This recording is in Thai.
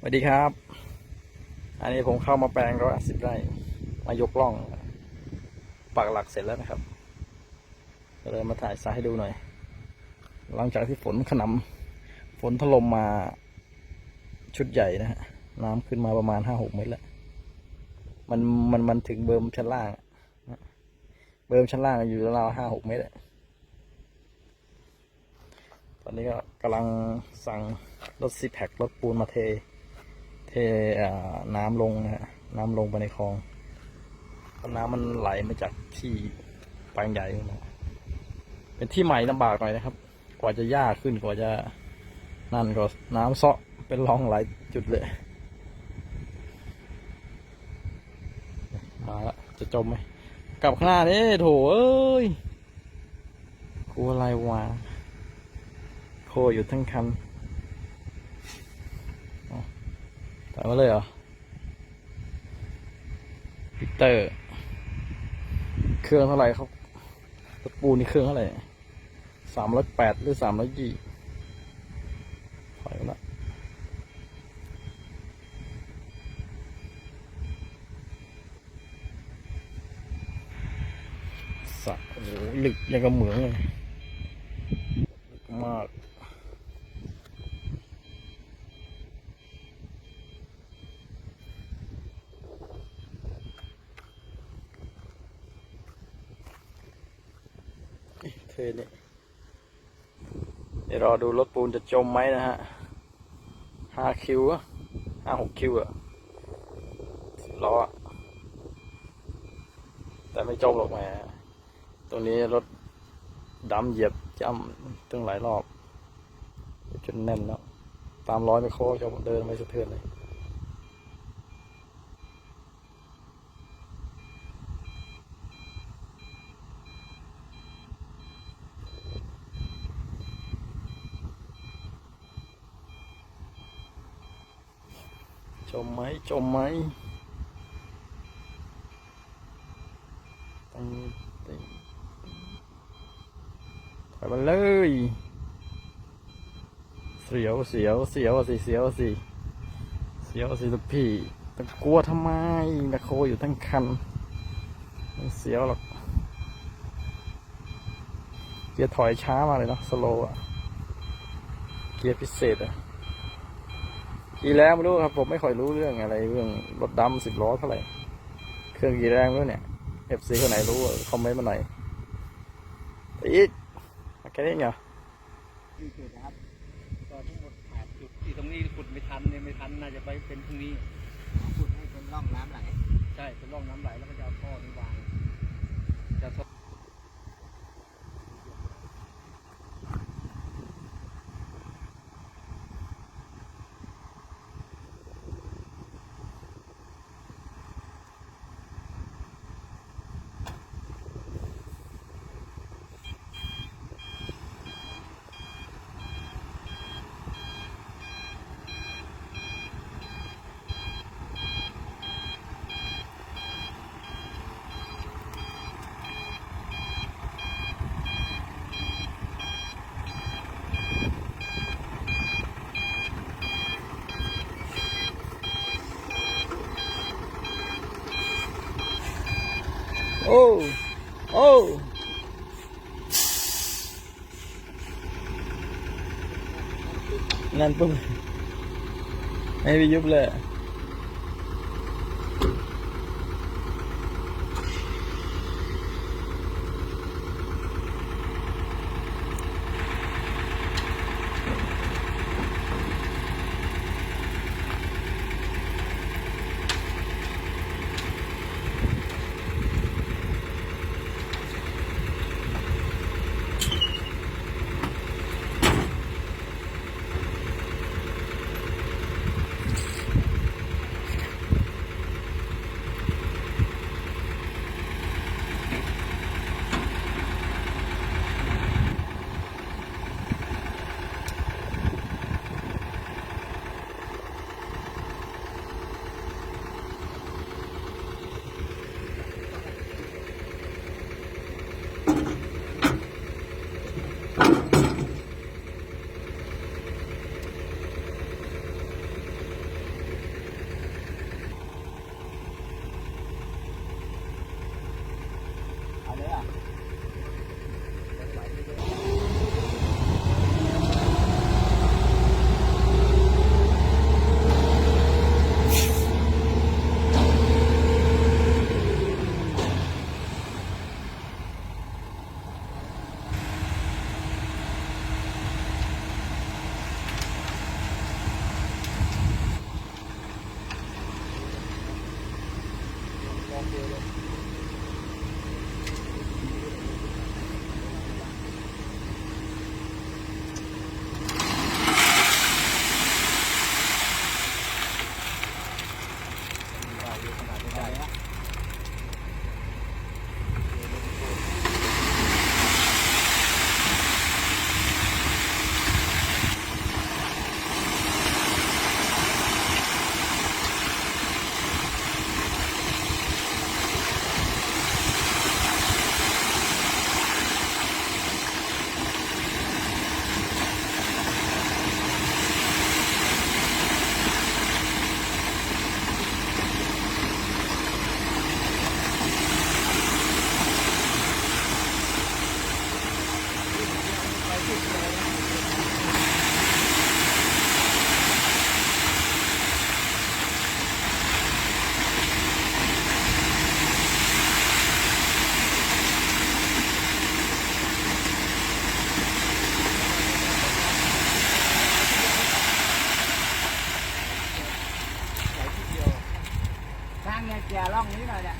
สวัสดีครับ อันนี้ผมเข้ามาแปลงร้อยสิบไร่ มายกล่อง ปักหลักเสร็จแล้วนะครับก็เลยมาถ่ายสายให้ดูหน่อย หลังจากที่ฝนขนำฝนถล่มมาชุดใหญ่นะฮะ น้ำขึ้นมาประมาณห้าหกเมตรแล้ว มันมันมันถึงเบิร์มชั้นล่าง เบิร์มชั้นล่างอยู่ราวห้าหกเมตรตอนนี้ก็กำลังสั่งรถซีแพครถปูนมาเท เทน้ำลงนะฮะน้ำลงไปในคลองเพราะน้ำมันไหลมาจากที่แปลงใหญ่นะเป็นที่ใหม่ลำบากหน่อยนะครับ กว่าจะยากขึ้นกว่าจะนั่นก็น้ำเซาะเป็นร่องหลายจุดเลย มาละจะจมไหมกลับข้างหน้านี่โถเอ้ยกลัวอะไรวะโคอยู่ทั้งคัน ถ่ายมาเลยเหรอพิเตอร์ เครื่องเท่าไหร่ครับตะปูนี่เครื่องเท่าไหร่สามร้อยแปดหรือสามร้อยยี่ถอยละสะโอ้หลึกยังกับเหมืองเลยลึกมาก เทนี่เดี๋ยวรอดูรถปูนจะจมไหมนะฮะห้าคิวอะห้าหกคิวอะล้อแต่ไม่จมหรอกแหมตรงนี้รถดำเหยียบจำตั้งหลายรอบจนแน่นแล้ว ตามร้อยไปโค้จะเดินไม่สะเทือนเลย จมไหมจมไหมตึงตึงถอยมาเลย เสียวเสียวเสียวสิเสียวสิเสียวสิลูกพี่ต้องกลัวทำไมแมคโครอยู่ทั้งคันไม่เสียวหรอกเกียร์ถอยช้ามาเลยเนาะสโลว์อะเกียร์พิเศษอะ กี่แรงไม่รู้ครับ ผมไม่ค่อยรู้เรื่องอะไรเรื่องรถดำสิบล้อเท่าไหร่ เครื่องกี่แรงไม่รู้เนี่ยเอฟซีคนไหนรู้คอมเมนต์มาหน่อยอีกแค่นี้เหรอสี่จุดนะครับก็ทั้งหมดแปดจุดที่ตรงนี้ขุดไม่ทันเนี่ยไม่ทันน่าจะไปเป็นพรุ่งนี้ขุดให้เป็นร่องน้ำไหล ใช่เป็นร่องน้ำไหลแล้วก็จะเอาท่อนี้วางจะทด โอ้โอ้นั่นางเนี่ยแก่ร่องนี้หน่อยเนี่ย